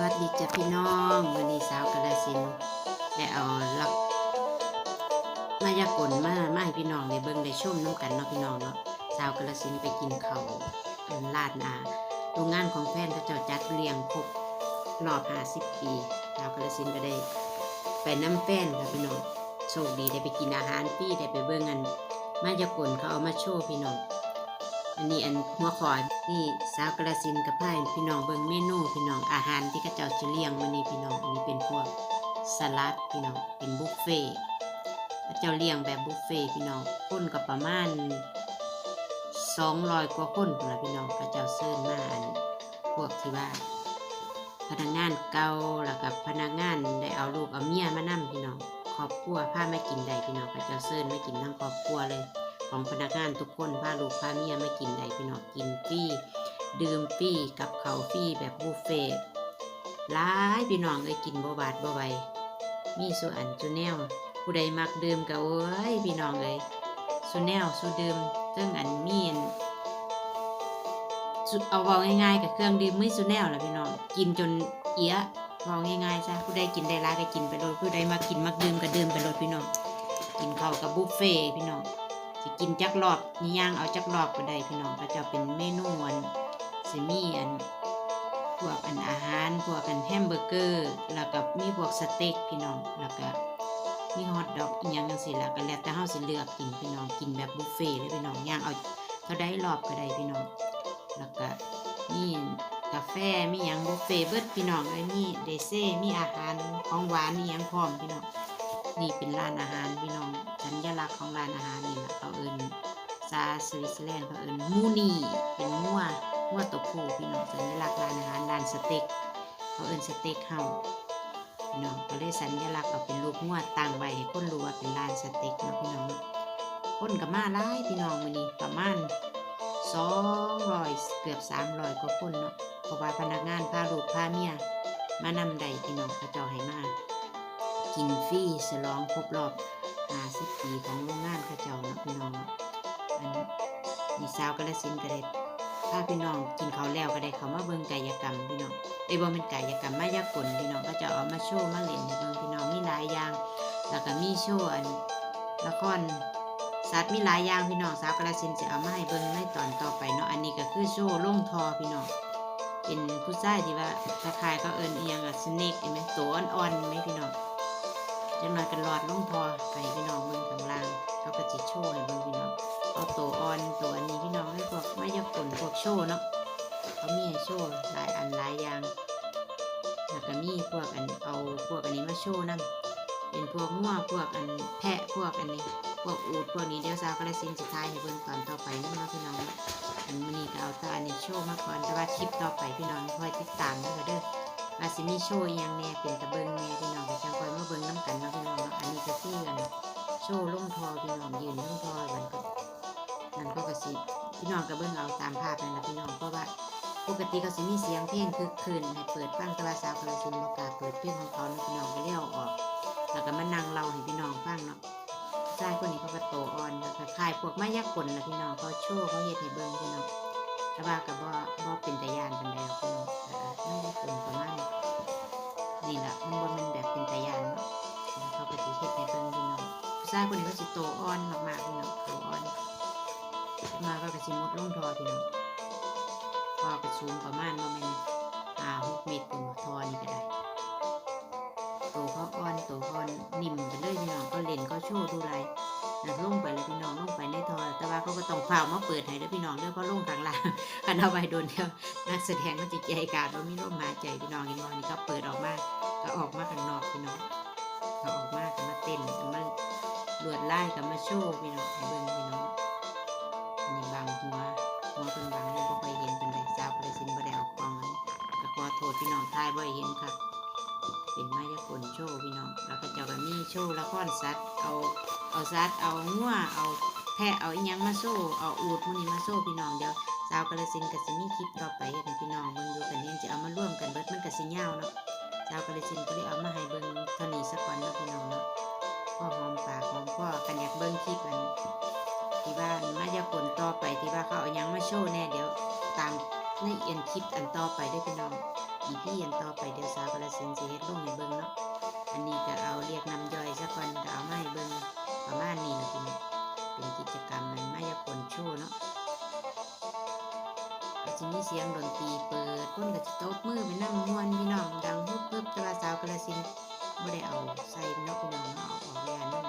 วัสดีจ้ะพี่น้องวันนี้สาวกาลสินได้เอาลักมายากลมามาให้พี่น้องได้เบิ่งได้ชมน้ำกันเนาะพี่น้องเนาะสาวกาลสินไปกินเขาอันลาดนาโรงงานของแฟนเขาเจ้าจัดเลี้ยงครบรอบ50ปีสาวกาลสินก็ได้ไปน้ำแฟนค่ะพี่น้องโชคดีได้ไปกินอาหารฟรีได้ไปเบิ่งอันมายากลเขาเอามาโชว์พี่น้อง อันนี้อันหัวขอนี่สาวกระสินกับพ่ายพี่น้องเบิ่งเมนูพี่น้องอาหารที่เขาเจ้าจะเลี้ยงมื้อนี้พี่น้องอันนี้เป็นพวกสลัดพี่น้องเป็นบุฟเฟ่ต์เขาเจ้าเลี้ยงแบบบุฟเฟ่พี่น้องคนก็ประมาณ200กว่าคนพุ่นละพี่น้องเขาเจ้าเชิญมาอันพวกที่ว่า พนักงานเก่าแล้วกับพนักงานได้เอาลูกเอาเมียมานํพี่น้องครอบครัวพาไมากินได้พี่น้องเขาเจ้าเชิญมากินทั้งครอบครัวเลย ของพนักงานทุกคนพาลูกพาเมียมากินได้พี่น้องกินฟรีดื่มฟรีกับเขาฟรีแบบบุฟเฟ่ต์หลายพี่น้องเอ้ยกินบ่บาดบ่ไหวมีสุอันสุแนวผู้ใดมักดื่มก็โอ้ยพี่น้องเอ้ยสุแนวสุดื่มเรื่องอันมีอันเอาเว้าง่ายๆกับเครื่องดื่มไม่สุแนวล่ะพี่น้องกินจนเอียะเว้าง่ายๆซะผู้ใดกินได้หลายก็กินไปโลดผู้ใดมักกินมักดื่มก็ดื่มไปโลดพี่น้องกินข้าวกับบุฟเฟ่พี่น้อง สิกินจักรอบนี่ย่างเอาจักรอบก็ได้พี่น้องก็จะเป็นเมนูอันสิมีอันพวกอันอาหารพวกอันแฮมเบอร์เกอร์แล้วก็มีพวกสเต็กพี่น้องแล้วก็มีฮอทดอกอีหยังจังซี่แล้วก็แล้วแต่เฮาสิเลือกกินพี่น้องกินแบบบุฟเฟ่ต์เลยพี่น้องย่างเอาเท่าได้รอบก็ได้พี่น้องแล้วก็มีกาแฟมีหยังบุฟเฟ่ต์เบิดพี่น้องเอ้ยมีเดเซ่มีอาหารของหวานนี่ยังพร้อมพี่น้อง นี่เป็นร้านอาหารพี่น้องสัญลักษณ์ของร้านอาหารนี่แหละเขาเอินซาสวิตเซอร์แลนด์เขาเอินมูนี่เป็นงัวงัวตัวผู้พี่น้องสัญลักษณ์ร้านอาหารร้านสเต็กเขาเอินสเต็กเฮาพี่น้องก็เลยสัญลักษณ์เอาเป็นรูปงัวตั้งไว้ให้คนรู้ว่าเป็นร้านสเต็กเนาะพี่น้องคนกับมาหลายพี่น้องมือนี้ประมาณ200เกือบ300กว่าคนเนาะเพราะว่าพนักงานพาลูกพาเมียมานำใดพี่น้องเขาจ้าให้มาก กินฟรีฉลองครบรอบ50ปีของโรงงานข้าเจ้านะพี่น้องอันนี่สาวกระสินเก็ได้ถ้าพี่น้องกินเขาแล้วก็ได้เขามาเบิ่งกายกรรมพี่น้องไอ้ยบ่เป็นกายกรรมมายากลพี่น้องก็จะเอามาโชว์มาเล่นให้เบิ่งพี่น้องมีหลายอย่าง แล้วก็มีโชว์อันละครสัตว์มีหลายอย่างพี่น้องสาวกระสินจะเอามาให้เบิ่งในตอนต่อไปเนาะอันนี้ก็คือโชว์ล่งทอพี่น้องเป็นผู้ชายที่ว่าตะคายก็เอิ้นอียังอะสเนกเห็นไหมตัวอ่อนๆไหมพี่น้อง จะมากันหลอดลงทอให้พี่น้องเบิ่งข้างล่างเขาก็จิโชว์ให้เบิ่งพี่น้องเอาตัวอ่อนตัวอันนี้พี่น้องให้พวกไม่ยากผลพวกโชว์เนาะเขามีให้โชว์หลายอันหลายอย่างแล้วก็มีพวกอันเอาพวกอันนี้มาโชว์นํเป็นพวกงัวพวกอันแพะพวกอันนี้พวกอูดพวกนี้เดี๋ยวสาวกระสินสุดท้ายให้เบิ่งตอนต่อไปนั่นะพี่น้องอันนี้ก็เอาแตอันนี้โชว์มาก่อนแต่ว่าคลิปต่อไปพี่น้องคอยติดตามด้วยเด้อ ว่าสิมีโชว์ยังแหน่เป็นตะเบิงแหน่พี่น้องก็จังคอยมาเบิงน้ำกันเนาะพี่น้องอันนี้ก็คืออันโชว์ลงทอพี่น้องยืนลงทอมันก็นั่นก็กระสิพี่น้องก็เบิงเอาตามภาพนั่นแหละพี่น้องเพราะว่าปกติก็สิมีเสียงเพลงคึกคืนให้เปิดฟังแต่ว่าสาวกระสินบ่กล้าเปิดเพลงของเขาพี่น้องก็เลี้ยวออกแล้วก็มานั่งเล่าให้พี่น้องฟังเนาะชายคนนี้เขาก็โตอ่อนแล้วก็คลายพวกไม้ยักษ์กลนะพี่น้องเขาโชว์เขาเฮ็ดให้เบิงพี่น้อง แต่ว่าก็บ่บ่เป็นตะยานปานใดหรอกพี่น้องแต่ไม่ยักษ์กลประมาณนี่แหละมันบนมันแบบเป็นตะยานเนาะแล้วเขาก็สิเฮ็ดให้เบิ่งพี่น้องผู้ชายคนนี้ก็สิโตอ่อนมากๆพี่น้องโตอ่อนมาก็กระสิมดลงทอพี่น้องทอก็สูงประมาณว่ามันห้าหกเมตรเป็นทอนี่ก็ได้โตเขาอ่อนโตเขาอ่อนนิ่มไปเลยพี่น้องก็เล่นก็โชว์ดูไร นะลงไปเลยพี่น้องลงไปในทอแต่ว่าเขาก็ต้องเฝ้ามาเปิดให้เด้อพี่น้องเด้อเพราะลงทางล่างกันเอาไปโดนเดียวนักแสดงก็จิตใจกาดว่ามีลมหาใจพี่น้องเห็นบ่นี่ก็เปิดออกมาก็ออกมาข้างนอกพี่น้องก็ออกมาก็มาเต้นก็มาลวดไล่ก็มาโชว์พี่น้องให้เบิ่งพี่น้องนี่บางหัวหัวเป็นบางเลยบ่ค่อยเห็นเป็นไรสาวประสินบ่ได้เออกกล้องก็ขอโทษพี่น้องทายบ่ให้เห็นครับเป็ นโชว์พี่น้องแล้วก็เจ้าก็มีโชว์ละครสัตว์เอาเอาสัตว์เอางัวเอาแพะเอาอีหยังมาโชว์เอาอูดพวกนี้มาโชว์พี่น้องเดี๋ยวสาวกระสินธุ์ก็สิมีคลิปต่อไปให้พี่น้องเบิ่งดูกันเองจะเอามาร่วมกันเบิดมันก็สิยาวเนาะชาวกาลสินก็เลยเอามาให้เบิ่งเท่านี้สักก่อนเนาะพี่น้องเนาะพ่อหอมปากหอมพ่อกันอยากเบิ่งคลิปอันที่ว่านมายากลต่อไปที่ว่าเขาเอาหยังมาโชว์แน่เดี๋ยวตามในเอ็นคลิปอันต่อไปเด้วยพี่น้อง พี่ยันต่อไปเดี๋ยวสาวกระสินสิเฮ็ดลุงในเบิ่งเนาะอันนี้ก็เอาเรียกนำย่อยสัก่อนก็เอามาให้เบิ่งประมาณนี้นะพี่นเป็นกิจกรรมมันมายากลชั่วเนาะก็จะมีเสียงดนตรีเปิดก้นก็จะโตบมือไปนั่งม่วนพี่น้องดังฮึบฮึบตะวันสาวกระสินไม่ได้เอาใส่นกพี่น้องเนอาออกแย่นั่